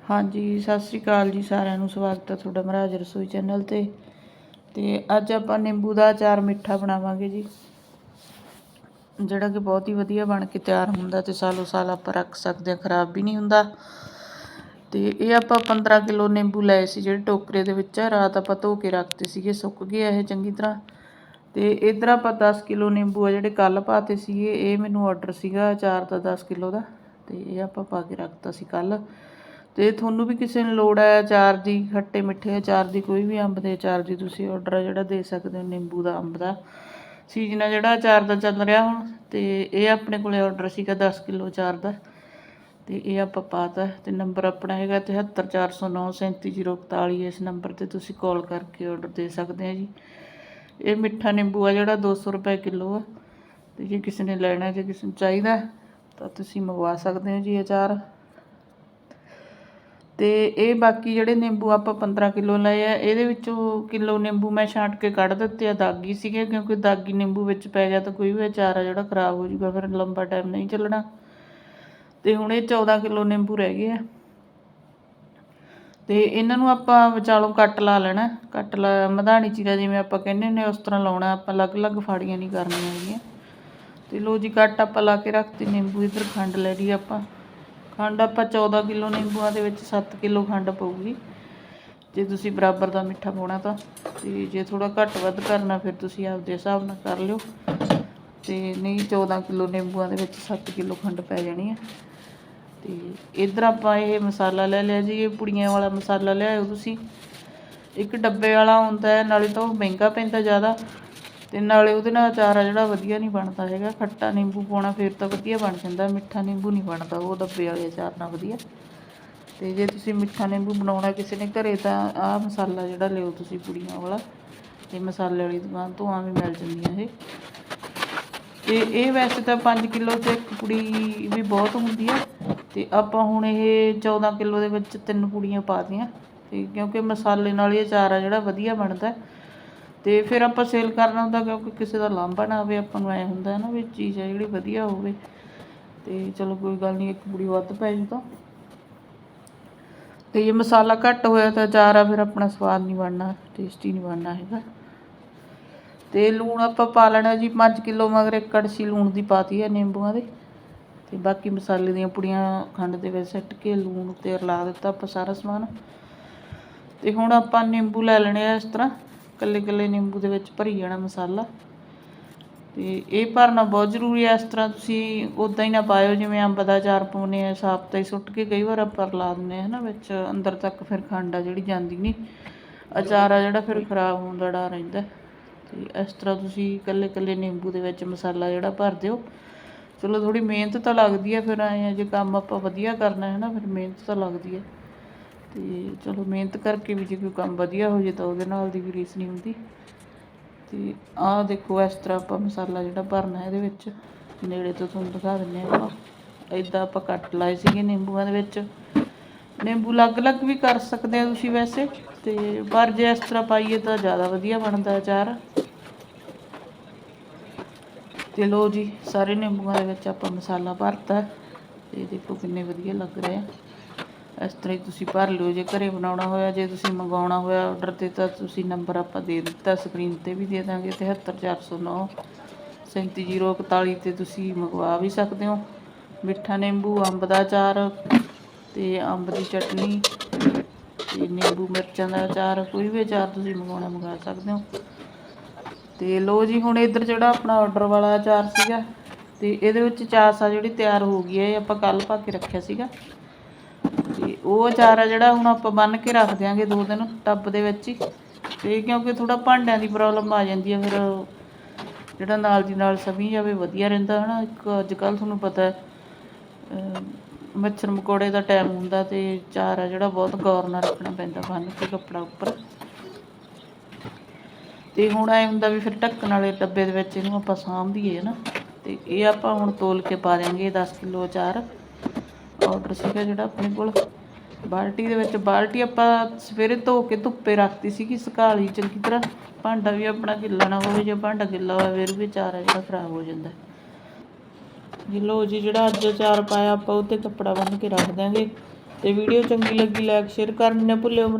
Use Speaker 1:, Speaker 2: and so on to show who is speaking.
Speaker 1: ਹਾਂਜੀ, ਸਤਿ ਸ੍ਰੀ ਅਕਾਲ ਜੀ ਸਾਰਿਆਂ ਨੂੰ। ਸਵਾਗਤ ਹੈ ਤੁਹਾਡਾ ਮਹਾਰਾਜ ਰਸੋਈ ਚੈਨਲ ਤੇ। ਤੇ ਅੱਜ ਆਪਾਂ ਨਿੰਬੂ ਦਾ ਅਚਾਰ ਮਿੱਠਾ ਬਣਾਵਾਂਗੇ ਜੀ। ਜਿਹੜਾ ਕਿ ਬਹੁਤ ਹੀ ਵਧੀਆ ਬਣ ਕੇ ਤਿਆਰ ਹੁੰਦਾ ਤੇ ਸਾਲੋ ਸਾਲ ਆਪਾਂ ਰੱਖ ਸਕਦੇ ਹਾਂ, ਖਰਾਬ ਵੀ ਨਹੀਂ ਹੁੰਦਾ। ਤੇ ਇਹ ਆਪਾਂ 15 ਕਿਲੋ ਨਿੰਬੂ ਲਏ ਸੀ ਜਿਹੜੇ ਟੋਕਰੇ ਦੇ ਵਿੱਚ। ਆ ਰਾਤ ਆਪਾਂ ਧੋ ਕੇ ਰੱਖਤੇ ਸੀਗੇ, ਸੁੱਕ ਗਏ ਇਹ ਚੰਗੀ ਤਰ੍ਹਾਂ। ਤੇ ਇਧਰ ਆਪਾਂ 10 ਕਿਲੋ ਨਿੰਬੂ ਆ ਜਿਹੜੇ ਕੱਲ ਪਾਤੇ ਸੀਗੇ, ਇਹ ਮੈਨੂੰ ਆਰਡਰ ਸੀਗਾ ਅਚਾਰ ਦਾ 10 ਕਿਲੋ ਦਾ। ਤੇ ਇਹ ਆਪਾਂ ਪਾ ਕੇ ਰੱਖਤਾ ਸੀ ਕੱਲ। ਤੇ ਤੁਹਾਨੂੰ ਵੀ ਕਿਸੇ ਨੂੰ ਲੋੜ ਹੈ ਅਚਾਰ ਦੀ, ਖੱਟੇ ਮਿੱਠੇ ਅਚਾਰ ਦੀ, ਕੋਈ ਵੀ ਅੰਬ ਦੇ ਅਚਾਰ ਦੀ ਤੁਸੀਂ ਆਰਡਰ ਜਿਹੜਾ ਦੇ ਸਕਦੇ ਹੋ, ਨਿੰਬੂ ਦਾ ਅੰਬ ਦਾ। ਸੀਜ਼ਨ ਆ ਜਿਹੜਾ ਅਚਾਰ ਦਾ ਚੱਲ ਰਿਹਾ ਹੁਣ, ਤੇ ਇਹ ਆਪਣੇ ਕੋਲੇ ਆਰਡਰ ਸੀਗਾ 10 ਕਿਲੋ ਅਚਾਰ ਦਾ, ਤੇ ਇਹ ਆਪਾਂ ਪਾਤਾ ਤੇ ਨੰਬਰ ਆਪਣਾ ਹੈਗਾ 7340937041 ਇਸ ਨੰਬਰ ਤੇ ਤੁਸੀਂ ਕਾਲ ਕਰਕੇ ਆਰਡਰ ਦੇ ਸਕਦੇ ਆ ਜੀ। ਇਹ ਮਿੱਠਾ ਨਿੰਬੂ ਆ ਜਿਹੜਾ 200 ਰੁਪਏ ਕਿਲੋ ਆ, ਤੇ ਜੇ ਕਿਸੇ ਨੇ ਲੈਣਾ, ਜੇ ਕਿਸੇ ਨੂੰ ਚਾਹੀਦਾ, ਤਾਂ ਤੁਸੀਂ ਮੰਗਵਾ ਸਕਦੇ ਹੋ ਜੀ ਅਚਾਰ। ਅਤੇ ਇਹ ਬਾਕੀ ਜਿਹੜੇ ਨਿੰਬੂ ਆਪਾਂ 15 ਕਿਲੋ ਲਏ ਆ, ਇਹਦੇ ਵਿੱਚੋਂ ਕਿਲੋ ਨਿੰਬੂ ਮੈਂ ਛਾਂਟ ਕੇ ਕੱਢ ਦਿੱਤੇ ਆ, ਦਾਗੀ ਸੀਗੇ, ਕਿਉਂਕਿ ਦਾਗੀ ਨਿੰਬੂ ਵਿੱਚ ਪੈ ਗਿਆ ਤਾਂ ਕੋਈ ਵੀ ਅਚਾਰ ਆ ਜਿਹੜਾ ਖਰਾਬ ਹੋ ਜਾਊਗਾ, ਫਿਰ ਲੰਬਾ ਟਾਈਮ ਨਹੀਂ ਚੱਲਣਾ। ਤੇ ਹੁਣ ਇਹ 14 ਕਿਲੋ ਨਿੰਬੂ ਰਹਿ ਗਏ ਆ। ਤੇ ਇਹਨਾਂ ਨੂੰ ਆਪਾਂ ਵਿਚਾਲੋਂ ਕੱਟ ਲਾ ਲੈਣਾ, ਕੱਟ ਲਾ, ਮਧਾਣੀ ਚੀਰਾ ਜਿਵੇਂ ਆਪਾਂ ਕਹਿੰਦੇ ਨੇ ਉਸ ਤਰ੍ਹਾਂ ਲਾਉਣਾ, ਆਪਾਂ ਅਲੱਗ-ਅਲੱਗ ਫਾੜੀਆਂ ਨਹੀਂ ਕਰਨੀਆਂ ਹੈਗੀਆਂ। ਤੇ ਲੋ ਜੀ, ਕੱਟ ਆਪਾਂ ਲਾ ਕੇ ਰੱਖਤੀ, ਨਿੰਬੂ ਇਧਰ ਖੰਡ ਲੈ ਲਈ ਆਪਾਂ। ਖੰਡ ਆਪਾਂ 14 ਕਿਲੋ ਨਿੰਬੂਆਂ ਦੇ ਵਿੱਚ 7 ਕਿਲੋ ਖੰਡ ਪਊਗੀ। ਜੇ ਤੁਸੀਂ ਬਰਾਬਰ ਦਾ ਮਿੱਠਾ ਪਾਉਣਾ ਤਾਂ, ਤੇ ਜੇ ਥੋੜਾ ਘੱਟ ਵੱਧ ਕਰਨਾ ਫਿਰ ਤੁਸੀਂ ਆਪਦੇ ਹਿਸਾਬ ਨਾਲ ਕਰ ਲਿਓ। ਤੇ ਨਹੀਂ 14 ਕਿਲੋ ਨਿੰਬੂਆਂ ਦੇ ਵਿੱਚ 7 ਕਿਲੋ ਖੰਡ ਪੈ ਜਾਣੀ ਹੈ ਤੇ ਇਧਰ ਆਪਾਂ ਇਹ ਮਸਾਲਾ ਲੈ ਲਿਆ ਜੀ, ਇਹ ਪੁੜੀਆਂ ਵਾਲਾ ਮਸਾਲਾ ਲਿਆਇਓ ਤੁਸੀਂ। ਇੱਕ ਡੱਬੇ ਵਾਲਾ ਹੁੰਦਾ ਹੈ ਨਾਲੇ ਤਾਂ ਉਹ ਮਹਿੰਗਾ ਪੈਂਦਾ ਜ਼ਿਆਦਾ। ਤੇ ਨਾਲੇ ਉਹਦੇ ਨਾਲ ਅਚਾਰ ਆ ਜਿਹੜਾ ਵਧੀਆ ਨਹੀਂ ਬਣਦਾ ਹੈਗਾ, ਖੱਟਾ ਨਿੰਬੂ ਪਾਉਣਾ ਫਿਰ ਤਾਂ ਵਧੀਆ ਬਣ ਜਾਂਦਾ, ਮਿੱਠਾ ਨਿੰਬੂ ਨਹੀਂ ਬਣਦਾ, ਉਹ ਡੱਬੇ ਵਾਲੇ ਅਚਾਰ ਨਾਲ ਵਧੀਆ। ਤੇ ਜੇ ਤੁਸੀਂ ਮਿੱਠਾ ਨਿੰਬੂ ਬਣਾਉਣਾ ਕਿਸੇ ਨੇ ਘਰੇ ਤਾਂ ਆਹ ਮਸਾਲਾ ਜਿਹੜਾ ਲਿਓ ਤੁਸੀਂ ਪੁੜੀਆਂ ਵਾਲਾ, ਇਹ ਮਸਾਲੇ ਵਾਲੀ ਦੁਕਾਨ ਤੋਂ ਆਵੇਂ ਮਿਲ ਜਾਂਦੀਆਂ ਇਹ। ਤੇ ਇਹ ਵੈਸੇ ਤਾਂ 5 ਕਿਲੋ ਤੇ ਇੱਕ ਪੁੜੀ ਵੀ ਬਹੁਤ ਹੁੰਦੀ ਹੈ ਤੇ ਆਪਾਂ ਹੁਣ ਇਹ 14 ਕਿਲੋ ਦੇ ਵਿੱਚ ਤਿੰਨ ਪੁੜੀਆਂ ਪਾ ਦੀਆਂ, ਤੇ ਕਿਉਂਕਿ ਮਸਾਲੇ ਨਾਲ ਹੀ ਅਚਾਰ ਆ ਜਿਹੜਾ ਵਧੀਆ ਬਣਦਾ ਤੇ ਫਿਰ ਆਪਾਂ ਸੇਲ ਕਰਨਾ ਹੁੰਦਾ ਕਿਉਂਕਿ ਕਿਸੇ ਦਾ ਲਾਂਭਾ ਨਾ ਆਵੇ, ਆਪਾਂ ਨੂੰ ਐ ਹੁੰਦਾ ਹੈ ਨਾ ਵੀ ਚੀਜ਼ ਹੈ ਜਿਹੜੀ ਵਧੀਆ ਹੋਵੇ। ਤੇ ਚਲੋ ਕੋਈ ਗੱਲ ਨਹੀਂ ਇੱਕ ਪੁੜੀ ਵੱਧ ਪੈ ਜੂ ਤਾਂ। ਤੇ ਇਹ ਮਸਾਲਾ ਘੱਟ ਹੋਇਆ ਤਾਂ ਅਚਾਰ ਆ, ਫਿਰ ਆਪਣਾ ਸਵਾਦ ਨਹੀਂ ਬਣਨਾ ਟੇਸਟੀ ਨਹੀਂ ਬਣਨਾ ਹੈਗਾ। ਤੇ ਲੂਣ ਆਪਾਂ ਪਾ ਲੈਣਾ ਜੀ 5 ਕਿਲੋ ਮਗਰ ਇੱਕ ਕੜਛੀ ਲੂਣ ਦੀ ਪਾਤੀ ਹੈ ਨਿੰਬੂਆਂ ਦੇ। ਤੇ ਬਾਕੀ ਮਸਾਲੇ ਦੀਆਂ ਪੁੜੀਆਂ ਖੰਡ ਦੇ ਵਿੱਚ ਸੱਟ ਕੇ ਲੂਣ ਤੇ ਰਲਾ ਦਿੱਤਾ ਆਪਾਂ ਸਾਰਾ ਸਮਾਨ। ਤੇ ਹੁਣ ਆਪਾਂ ਨਿੰਬੂ ਲੈ ਲੈਣੇ ਆ ਇਸ ਤਰ੍ਹਾਂ। ਕੱਲੇ ਕੱਲੇ ਨਿੰਬੂ ਦੇ ਵਿੱਚ ਭਰੀ ਜਾਣਾ ਮਸਾਲਾ। ਤੇ ਇਹ ਭਰਨਾ ਬਹੁਤ ਜ਼ਰੂਰੀ ਹੈ ਇਸ ਤਰ੍ਹਾਂ ਤੁਸੀਂ ਉਦਾਂ ਹੀ ਨਾ ਪਾਇਓ, ਜਿਵੇਂ ਅੰਬ ਦਾ ਅਚਾਰ ਪਾਉਂਦੇ ਆ ਸਾਬਤਾ ਹੀ ਸੁੱਟ ਕੇ ਕਈ ਵਾਰ ਆਪਾਂ ਰਲਾ ਦਿੰਦੇ ਆ, ਹਨਾ, ਵਿੱਚ ਅੰਦਰ ਤੱਕ ਫਿਰ ਖੰਡ ਆ ਜਿਹੜੀ ਜਾਂਦੀ ਨਹੀਂ ਅਚਾਰ ਆ ਜਿਹੜਾ ਫਿਰ ਖਰਾਬ ਹੋਣ ਦਾ ਡਰ ਰਹਿੰਦਾ। ਤੇ ਇਸ ਤਰ੍ਹਾਂ ਤੁਸੀਂ ਕੱਲੇ ਕੱਲੇ ਨਿੰਬੂ ਦੇ ਵਿੱਚ ਮਸਾਲਾ ਜਿਹੜਾ ਭਰ ਦਿਓ। ਚਲੋ ਥੋੜੀ ਮਿਹਨਤ ਤਾਂ ਲੱਗਦੀ ਹੈ ਫਿਰ ਐਂ ਆ ਜੇ ਕੰਮ ਆਪਾਂ ਵਧੀਆ ਕਰਨਾ ਹੈ ਨਾ ਫਿਰ ਮਿਹਨਤ ਤਾਂ ਲੱਗਦੀ ਹੈ ਤੇ ਚਲੋ ਮਿਹਨਤ ਕਰਕੇ ਵੀ ਜੇ ਕੋਈ ਕੰਮ ਵਧੀਆ ਹੋ ਜੇ ਤਾਂ ਉਹਦੇ ਨਾਲ ਦੀ ਵੀ ਰੀਸ ਨਹੀਂ ਹੁੰਦੀ। ਤੇ ਆਹ ਦੇਖੋ ਇਸ ਤਰ੍ਹਾਂ ਆਪਾਂ ਮਸਾਲਾ ਜਿਹੜਾ ਭਰਨਾ ਇਹਦੇ ਵਿੱਚ ਨੇੜੇ ਤੋਂ ਤੁਹਾਨੂੰ ਦਿਖਾ ਦਿੰਨੇ ਆਪਾਂ। ਇਦਾਂ ਆਪਾਂ ਕੱਟ ਲਾਏ ਸੀਗੇ ਨਿੰਬੂਆਂ ਦੇ ਵਿੱਚ। ਨਿੰਬੂ ਅਲੱਗ-ਅਲੱਗ ਵੀ ਕਰ ਸਕਦੇ ਆ ਤੁਸੀਂ ਵੈਸੇ, ਤੇ ਪਰ ਜੇ ਇਸ ਤਰ੍ਹਾਂ ਪਾਈਏ ਤਾਂ ਜ਼ਿਆਦਾ ਵਧੀਆ ਬਣਦਾ ਅਚਾਰ। ਤੇ ਲੋ ਜੀ, ਸਾਰੇ ਨਿੰਬੂਆਂ ਦੇ ਵਿੱਚ ਆਪਾਂ ਮਸਾਲਾ ਭਰਤਾ ਤੇ ਦੇਖੋ ਕਿੰਨੇ ਵਧੀਆ ਲੱਗ ਰਹੇ ਆ। ਇਸ ਤਰ੍ਹਾਂ ਹੀ ਤੁਸੀਂ ਭਰ ਲਿਓ, ਜੇ ਘਰੇ ਬਣਾਉਣਾ ਹੋਇਆ, ਜੇ ਤੁਸੀਂ ਮੰਗਾਉਣਾ ਹੋਇਆ ਆਰਡਰ ਤੇ ਤਾਂ ਤੁਸੀਂ ਨੰਬਰ ਆਪਾਂ ਦੇ ਦਿੱਤਾ ਸਕਰੀਨ ਤੇ ਵੀ ਦੇ ਦਾਂਗੇ 73409 37041 ਤੇ ਤੁਸੀਂ ਮੰਗਵਾ ਵੀ ਸਕਦੇ ਹੋ। ਮਿੱਠਾ ਨਿੰਬੂ, ਅੰਬ ਦਾ ਅਚਾਰ ਤੇ ਅੰਬ ਦੀ ਚਟਨੀ ਤੇ ਨਿੰਬੂ ਮਿਰਚਾਂ ਦਾ ਅਚਾਰ, ਕੋਈ ਵੀ ਅਚਾਰ ਤੁਸੀਂ ਮੰਗਵਾਉਣਾ, ਮੰਗਾ ਸਕਦੇ ਹੋ। ਤੇ ਲੋ ਜੀ, ਹੁਣ ਇੱਧਰ ਜਿਹੜਾ ਆਪਣਾ ਆਰਡਰ ਵਾਲਾ ਅਚਾਰ ਸੀਗਾ ਤੇ ਇਹਦੇ ਵਿੱਚ ਚਾਸ ਆ ਜਿਹੜੀ ਤਿਆਰ ਹੋ ਗਈ ਹੈ, ਇਹ ਆਪਾਂ ਕੱਲ ਪਾ ਕੇ ਰੱਖਿਆ ਸੀਗਾ। ਉਹ ਅਚਾਰ ਆ ਜਿਹੜਾ ਹੁਣ ਆਪਾਂ ਬੰਨ ਕੇ ਰੱਖ ਦਿਆਂਗੇ ਦੋ ਦਿਨ ਟੱਬ ਦੇ ਵਿੱਚ ਹੀ, ਤੇ ਕਿਉਂਕਿ ਥੋੜਾ ਭਾਂਡਿਆਂ ਦੀ ਪ੍ਰੋਬਲਮ ਆ ਜਾਂਦੀ ਹੈ ਫਿਰ ਜਿਹੜਾ ਨਾਲ ਦੀ ਨਾਲ ਸਭੀ ਜਾਵੇ ਵਧੀਆ ਰਹਿੰਦਾ ਹਨਾ। ਇੱਕ ਅੱਜ ਕੱਲ ਤੁਹਾਨੂੰ ਪਤਾ ਹੈ ਮੱਛਰ ਮਕੋੜੇ ਦਾ ਟਾਈਮ ਹੁੰਦਾ ਤੇ ਚਾਰ ਆ ਜਿਹੜਾ ਬਹੁਤ ਗੌਰ ਨਾਲ ਰੱਖਣਾ ਪੈਂਦਾ ਬੰਨ ਕੇ ਕੱਪੜਾ ਉੱਪਰ। ਤੇ ਹੁਣ ਐ ਹੁੰਦਾ ਵੀ ਫਿਰ ਢੱਕਣ ਵਾਲੇ ਡੱਬੇ ਦੇ ਵਿੱਚ ਇਹਨੂੰ ਆਪਾਂ ਸਾਂਭਦੀਏ ਦਈਏ ਨਾ ਤੇ ਇਹ ਆਪਾਂ ਹੁਣ ਤੋਲ ਕੇ ਪਾ ਦਿਆਂਗੇ 10 ਕਿਲੋ ਅਚਾਰ। ਆਰਡਰ ਸੀਗਾ ਜਿਹੜਾ ਆਪਣੇ ਕੋਲ। ਬਾਲਟੀ ਦੇ ਵਿੱਚ, ਬਾਲਟੀ ਆਪਾਂ ਸਵੇਰੇ ਧੋ ਕੇ ਧੁੱਪੇ ਰੱਖਤੀ ਸੀਗੀ, ਸੁਕਾ ਲਈ, ਚੰਗੀ ਤਰ੍ਹਾਂ। ਭਾਂਡਾ ਵੀ ਆਪਣਾ ਗਿੱਲਾ ਨਾ ਹੋਵੇ, ਜੇ ਭਾਂਡਾ ਗਿੱਲਾ ਹੋਵੇ ਫਿਰ ਵੀ ਚਾਰ ਹੈ ਜਿਹੜਾ ਖਰਾਬ ਹੋ ਜਾਂਦਾ। ਜੀ ਲਓ ਜੀ, ਜਿਹੜਾ ਅੱਜ ਚਾਰ ਪਾਇਆ ਆਪਾਂ, ਉਹ 'ਤੇ ਕੱਪੜਾ ਬੰਨ ਕੇ ਰੱਖ ਦਿਆਂਗੇ। ਤੇ ਵੀਡੀਓ ਚੰਗੀ ਲੱਗੀ ਲਾਈਕ ਸ਼ੇਅਰ ਕਰਨੀ ਨਾ ਭੁੱਲਿਓ।